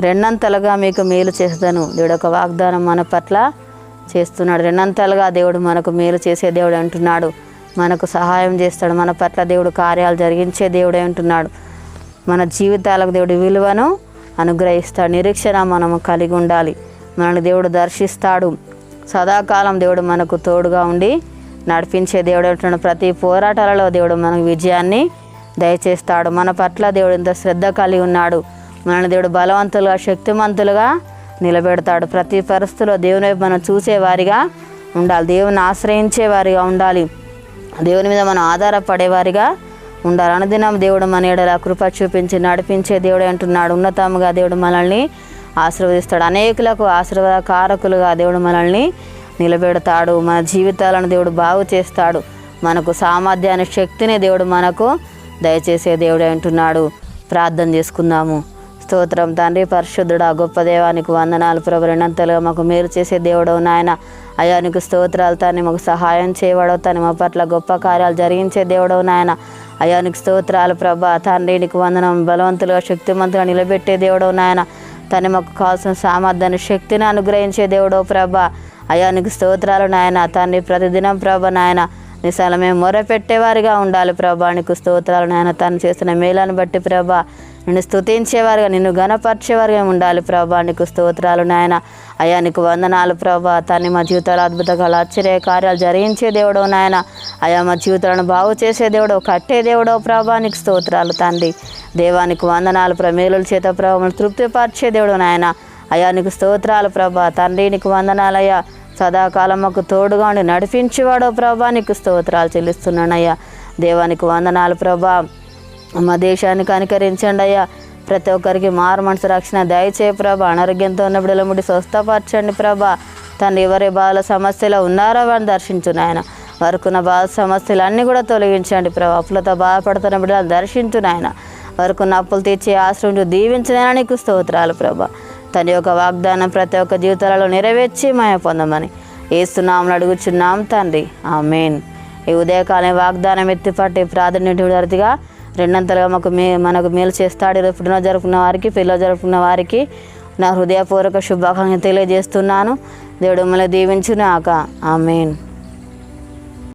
రెండంతలుగా మీకు మేలు చేస్తాను దేవుడు ఒక వాగ్దానం మన పట్ల చేస్తున్నాడు. రెండంతలుగా దేవుడు మనకు మేలు చేసే దేవుడు అంటున్నాడు. మనకు సహాయం చేస్తాడు. మన పట్ల దేవుడు కార్యాలు జరిగించే దేవుడే అంటున్నాడు. మన జీవితాలకు దేవుడు విలువను అనుగ్రహిస్తాడు. నిరీక్షణ మనము కలిగి ఉండాలి. మనల్ని దేవుడు దర్శిస్తాడు. సదాకాలం దేవుడు మనకు తోడుగా ఉండి నడిపించే దేవుడు అంటున్నాడు. ప్రతి పోరాటాలలో దేవుడు మనకు విజయాన్ని దయచేస్తాడు. మన పట్ల దేవుడు ఇంత శ్రద్ధ కలిగి ఉన్నాడు. మనల్ని దేవుడు బలవంతులుగా శక్తిమంతులుగా నిలబెడతాడు. ప్రతి పరిస్థితిలో దేవుని వైపు మనం చూసేవారిగా ఉండాలి. దేవుని ఆశ్రయించే వారిగా ఉండాలి. దేవుని మీద మనం ఆధారపడేవారిగా ఉండాలి. అనుదినం దేవుడు మన ఎడల కృప చూపించి నడిపించే దేవుడు అంటున్నాడు. ఉన్నతముగా దేవుడు మనల్ని ఆశీర్వదిస్తాడు. అనేకులకు ఆశీర్వాద కారకులుగా దేవుడు మనల్ని నిలబెడతాడు. మన జీవితాలను దేవుడు బాగు చేస్తాడు. మనకు సామర్థ్యాన్ని శక్తిని దేవుడు మనకు దయచేసే దేవుడు అంటున్నాడు. ప్రార్థన చేసుకుందాము. స్తోత్రం. తండ్రి పరిశుద్ధుడా గొప్ప దేవానికి వందనాలు ప్రభు. మాకు మేలు చేసే దేవుడవు నాయన. అయ్యా నీకు స్తోత్రాలు తాన్ని మాకు సహాయం చేయబడవు తను మా పట్ల గొప్ప కార్యాలు జరిగించే దేవుడవు నాయన. అయ్యా నీకు స్తోత్రాలు ప్రభా. తండ్రి నీకు వందనం బలవంతులుగా శక్తిమంతులుగా నిలబెట్టే దేవుడవు నాయన. తను మాకు కావాల్సిన సామర్థ్యాన్ని శక్తిని అనుగ్రహించే దేవుడవు ప్రభా. అయ్యా నీకు స్తోత్రాలు నాయన. తండ్రి ప్రతిదినం ప్రభ నాయన. నిశాల మేము మొరపెట్టేవారుగా ఉండాలి ప్రభా. నీకు స్తోత్రాలు నాయన తను చేసిన మేలను బట్టి ప్రభా. నిన్ను స్తుతించేవారుగా నిన్ను గణపరిచేవారుగా ఉండాలి ప్రభా. నీకు స్తోత్రాలు నాయన. అయ్యా నీకు వందనాలు ప్రభా. తన్ని మా జీవితాలు అద్భుతంగా ఆశ్చర్య కార్యాలు జరిగించే దేవుడో నాయన. అయ్యా మా జీవితాలను బాగు చేసే దేవుడో కట్టే దేవుడో ప్రభా. నీకు స్తోత్రాలు తండ్రి. దేవానికి వందనాలు ప్రమేలుల చేత ప్రభావం తృప్తిపరిచే దేవుడు నాయన. అయ్యా నీకు స్తోత్రాలు ప్రభా. తండ్రి నీకు వందనాలయ్యా సదాకాలం మాకు తోడుగా ఉండి నడిపించేవాడు ప్రభా నీకు స్తోత్రాలు చెల్లిస్తున్నానయ్యా. దేవానికి వందనాలు ప్రభా. మా దేశానికి అనుకరించండి అయ్యా. ప్రతి ఒక్కరికి మారు మనసు రక్షణ దయచేయ ప్రభా. అనారోగ్యంతో ఉన్న బిడ్డల ముడి స్వస్థపరచండి ప్రభా. తను ఎవరి బాధల సమస్యలు ఉన్నారో వారిని దర్శించు నాయన. వారికున్న బాధ సమస్యలు అన్నీ కూడా తొలగించండి ప్రభా. అప్పులతో బాధపడుతున్న బిడ్డలను దర్శించు నాయన. వారికున్న అప్పులు తీర్చి ఆశ్రయం దీవించిన నీకు స్తోత్రాలు ప్రభా. తన యొక్క వాగ్దానం ప్రతి ఒక్క జీవితాలలో నెరవేర్చి మయ పొందమని ఏస్తున్నామని అడుగుచున్నాం తండ్రి. ఆ మెయిన్ ఈ ఉదయకాలం వాగ్దానం ఎత్తిపట్టి ప్రాధాన్యతగా రెండంతలుగా మాకు మే మనకు మేలు చేస్తాడు. ఈరోజు పుట్టినరోజు జరుపుకున్న వారికి పిల్లలు జరుపుకున్న వారికి నా హృదయపూర్వక శుభాకాంక్షలు తెలియజేస్తున్నాను. దేవుడు మిమ్మల్ని దీవించునాక మెయిన్